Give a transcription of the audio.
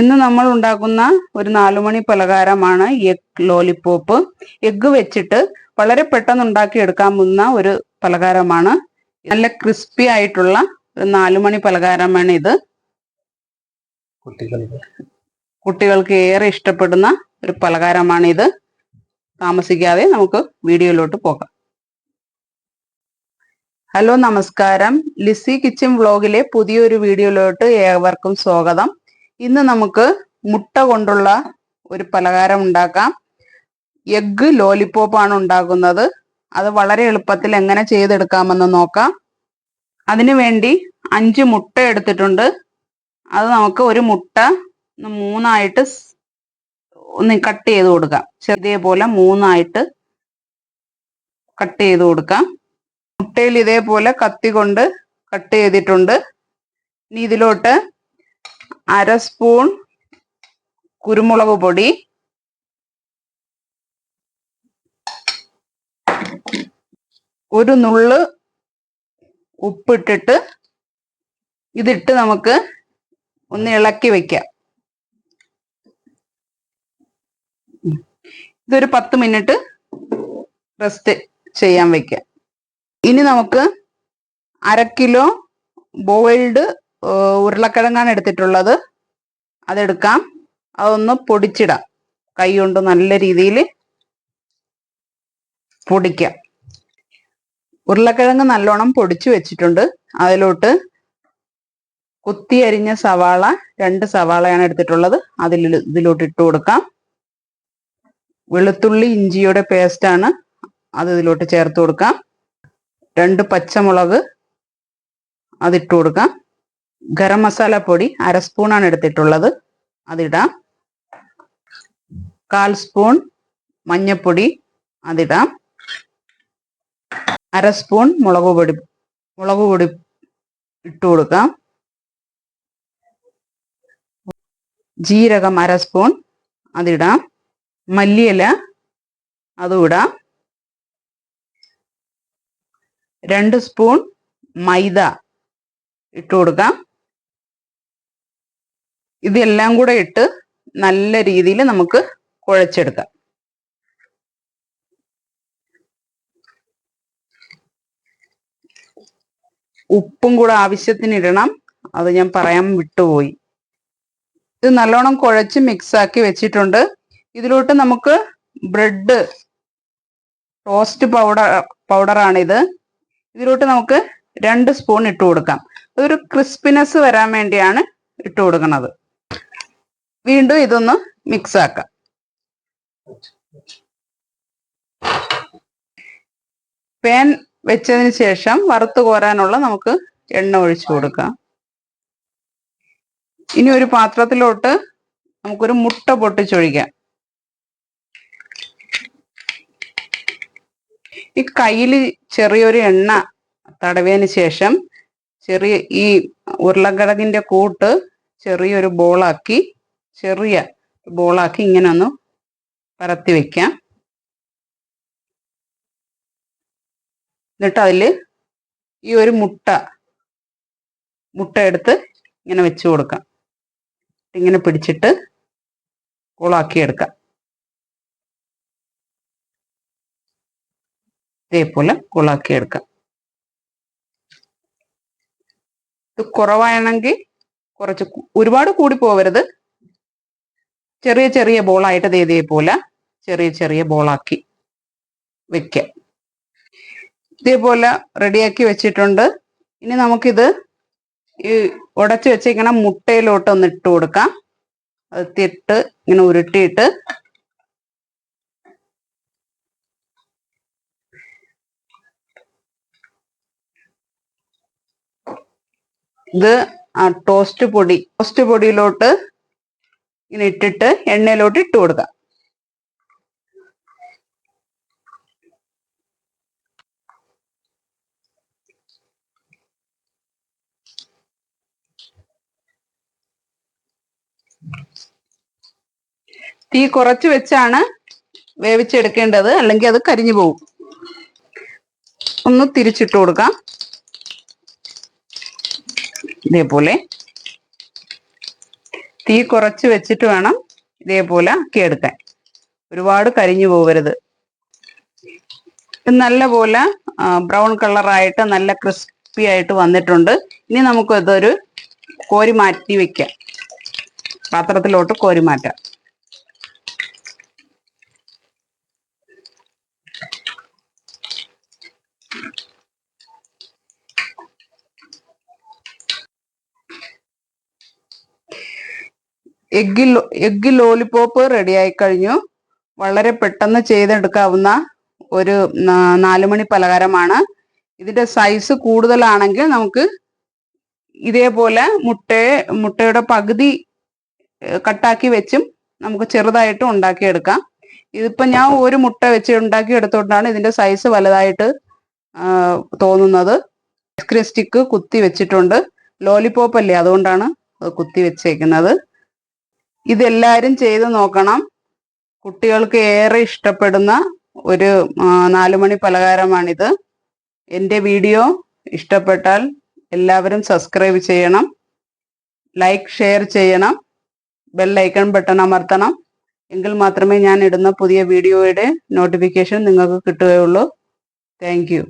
ഇന്ന് നമ്മൾ ഉണ്ടാക്കുന്ന ഒരു നാലുമണി പലഹാരമാണ് എഗ് ലോലിപോപ്പ് എഗ്ഗ് വെച്ചിട്ട് വളരെ പെട്ടെന്ന് ഉണ്ടാക്കി എടുക്കാവുന്ന ഒരു പലഹാരമാണ്. നല്ല ക്രിസ്പി ആയിട്ടുള്ള ഒരു നാലുമണി പലഹാരമാണ് ഇത്. കുട്ടികൾക്ക്. കുട്ടികൾക്ക് ഏറെ ഇഷ്ടപ്പെടുന്ന ഒരു പലഹാരമാണ് ഇത്. താമസിക്കാതെ നമുക്ക് വീഡിയോയിലോട്ട് പോകാം. ഹലോ നമസ്കാരം. ലിസി കിച്ചൻ വ്ളോഗിലെ പുതിയൊരു വീഡിയോയിലോട്ട് ഏവർക്കും സ്വാഗതം. ഇന്ന് നമുക്ക് മുട്ട കൊണ്ടുള്ള ഒരു പലഹാരം ഉണ്ടാക്കാം. എഗ്ഗ് ലോലിപ്പോപ്പാണ് ഉണ്ടാക്കുന്നത്. അത് വളരെ എളുപ്പത്തിൽ എങ്ങനെ ചെയ്തെടുക്കാമെന്ന് നോക്കാം. അതിനു വേണ്ടി അഞ്ച് മുട്ട എടുത്തിട്ടുണ്ട്. അത് നമുക്ക് ഒരു മുട്ട മൂന്നായിട്ട് ഒന്ന് കട്ട് ചെയ്ത് കൊടുക്കാം. ഇതേപോലെ മൂന്നായിട്ട് കട്ട് ചെയ്ത് കൊടുക്കാം. മുട്ടയിൽ ഇതേപോലെ കത്തി കൊണ്ട് കട്ട് ചെയ്തിട്ടുണ്ട്. ഇനി ഇതിലോട്ട് അര സ്പൂൺ കുരുമുളക് പൊടി. ഒരു നുള്ള് ഉപ്പിട്ടിട്ട് ഇതിട്ട് നമുക്ക് ഒന്ന് ഇളക്കി വെക്കാം. ഇതൊരു പത്ത് മിനിറ്റ് റെസ്റ്റ് ചെയ്യാൻ വെക്കാം. ഇനി നമുക്ക് അര കിലോ ബോയിൽഡ് ഉരുളക്കിഴങ്ങാണ് എടുത്തിട്ടുള്ളത്. അതെടുക്കാം. അതൊന്ന് പൊടിച്ചിടാം. കൈ കൊണ്ട് നല്ല രീതിയിൽ പൊടിക്കാം. ഉരുളക്കിഴങ്ങ് നല്ലോണം പൊടിച്ചു വെച്ചിട്ടുണ്ട്. അതിലോട്ട് കുത്തി അരിഞ്ഞ സവാള രണ്ട് സവാളയാണ് എടുത്തിട്ടുള്ളത്. അതിൽ ഇതിലോട്ട് ഇട്ട് കൊടുക്കാം. വെളുത്തുള്ളി ഇഞ്ചിയുടെ പേസ്റ്റാണ് അത് ഇതിലോട്ട് ചേർത്ത് കൊടുക്കാം. രണ്ട് പച്ചമുളക് അതിട്ട് കൊടുക്കാം. ഗരം മസാല പൊടി അര സ്പൂണാണ് എടുത്തിട്ടുള്ളത്. അതിടാം. കാൽ സ്പൂൺ മഞ്ഞപ്പൊടി അതിടാം. അര സ്പൂൺ മുളക് പൊടി മുളക് പൊടി ഇട്ട് കൊടുക്കാം. ജീരകം അര സ്പൂൺ അതിടാം. മല്ലിയില അതും ഇടാം. രണ്ട് സ്പൂൺ മൈദ ഇട്ട് കൊടുക്കാം. ഇതെല്ലാം കൂടെ ഇട്ട് നല്ല രീതിയിൽ നമുക്ക് കുഴച്ചെടുക്കാം. ഉപ്പും കൂടെ ആവശ്യത്തിന് ഇടണം. അത് ഞാൻ പറയാൻ വിട്ടുപോയി. ഇത് നല്ലോണം കുഴച്ച് മിക്സ് ആക്കി വെച്ചിട്ടുണ്ട്. ഇതിലോട്ട് നമുക്ക് ബ്രെഡ് ടോസ്റ്റ് പൗഡർ പൗഡറാണിത് ഇതിലോട്ട് നമുക്ക് രണ്ട് സ്പൂൺ ഇട്ട് കൊടുക്കാം. അതൊരു ക്രിസ്പിനെസ് വരാൻ വേണ്ടിയാണ് ഇട്ട് കൊടുക്കുന്നത്. വീണ്ടും ഇതൊന്ന് മിക്സ് ആക്കാം. പാൻ വെച്ചതിന് ശേഷം വറുത്ത് കോരാനുള്ള നമുക്ക് എണ്ണ ഒഴിച്ചു കൊടുക്കാം. ഇനി ഒരു പാത്രത്തിലോട്ട് നമുക്കൊരു മുട്ട പൊട്ടിച്ചൊഴിക്കാം. ഈ കയ്യിൽ ചെറിയൊരു എണ്ണ തടവിയതിന് ശേഷം ചെറിയ ഈ ഉരുളക്കിഴങ്ങിന്റെ കൂട്ട് ചെറിയൊരു ബോളാക്കി ചെറിയ ബോളാക്കി ഇങ്ങനെ ഒന്ന് പരത്തി വെക്കാം. എന്നിട്ട് അതിൽ ഈ ഒരു മുട്ട മുട്ട എടുത്ത് ഇങ്ങനെ വെച്ച് കൊടുക്കാം. ഇങ്ങനെ പിടിച്ചിട്ട് കോളാക്കി എടുക്കാം. ഇതേപോലെ കോളാക്കി എടുക്കാം. ഇത് കുറവാണെങ്കിൽ കുറച്ച് ഒരുപാട് കൂടി പോവരുത്. ചെറിയ ചെറിയ ബോളായിട്ട് ദേ ഇതേപോലെ ചെറിയ ചെറിയ ബോളാക്കി വെക്കാം. ഇതേപോലെ റെഡിയാക്കി വെച്ചിട്ടുണ്ട്. ഇനി നമുക്കിത് ഈ ഉടച്ചു വെച്ചിരിക്കണ മുട്ടയിലോട്ട് ഒന്ന് ഇട്ട് കൊടുക്കാം. അത് തിട്ട് ഇങ്ങനെ ഉരുട്ടിയിട്ട് ഇത് ആ ടോസ്റ്റ് പൊടി ടോസ്റ്റ് പൊടിയിലോട്ട് ഇങ്ങനെ ഇട്ടിട്ട് എണ്ണയിലോട്ട് ഇട്ട് കൊടുക്കാം. തീ കുറച്ച് വെച്ചാണ് വേവിച്ചെടുക്കേണ്ടത് അല്ലെങ്കിൽ അത് കരിഞ്ഞു പോകും. ഒന്ന് തിരിച്ചിട്ട് കൊടുക്കാം. ഇതേപോലെ. തീ കുറച്ച് വെച്ചിട്ട് വേണം ഇതേപോലെ ആക്കി എടുക്കാൻ ഒരുപാട് കരിഞ്ഞു പോകരുത് നല്ല പോലെ ബ്രൗൺ കളറായിട്ട് നല്ല ക്രിസ്പി ആയിട്ട് വന്നിട്ടുണ്ട്. ഇനി നമുക്ക് ഇതൊരു കോരി മാറ്റി വെക്കാം. പാത്രത്തിലോട്ട് കോരി മാറ്റാം. എഗ് എഗ് ലോലിപോപ്പ് റെഡിയായി കഴിഞ്ഞു. വളരെ പെട്ടെന്ന് ചെയ്തെടുക്കാവുന്ന ഒരു നാലുമണി പലഹാരമാണ്. ഇതിന്റെ സൈസ് കൂടുതലാണെങ്കിൽ നമുക്ക് ഇതേപോലെ മുട്ടയെ മുട്ടയുടെ പകുതി കട്ടാക്കി വെച്ചും നമുക്ക് ചെറുതായിട്ട് ഉണ്ടാക്കിയെടുക്കാം. ഇതിപ്പോൾ ഞാൻ ഒരു മുട്ട വെച്ച് ഉണ്ടാക്കി എടുത്തുകൊണ്ടാണ് ഇതിന്റെ സൈസ് വലുതായിട്ട് തോന്നുന്നത്. ഐസ്ക്രീം സ്റ്റിക്ക് കുത്തി വെച്ചിട്ടുണ്ട്. ലോലിപോപ്പ് അല്ലേ അതുകൊണ്ടാണ് അത് കുത്തി വെച്ചേക്കുന്നത്. ഇതെല്ലാരും ചെയ്ത് നോക്കണം. കുട്ടികൾക്ക് ഏറെ ഇഷ്ടപ്പെടുന്ന ഒരു നാലുമണി പലഹാരമാണിത്. എന്റെ വീഡിയോ ഇഷ്ടപ്പെട്ടാൽ എല്ലാവരും സബ്സ്ക്രൈബ് ചെയ്യണം. ലൈക്ക് ഷെയർ ചെയ്യണം. ബെൽ ഐക്കൺ ബട്ടൺ അമർത്തണം. എങ്കിൽ മാത്രമേ ഞാൻ ഇടുന്ന പുതിയ വീഡിയോയുടെ നോട്ടിഫിക്കേഷൻ നിങ്ങൾക്ക് കിട്ടുകയുള്ളൂ. Thank you.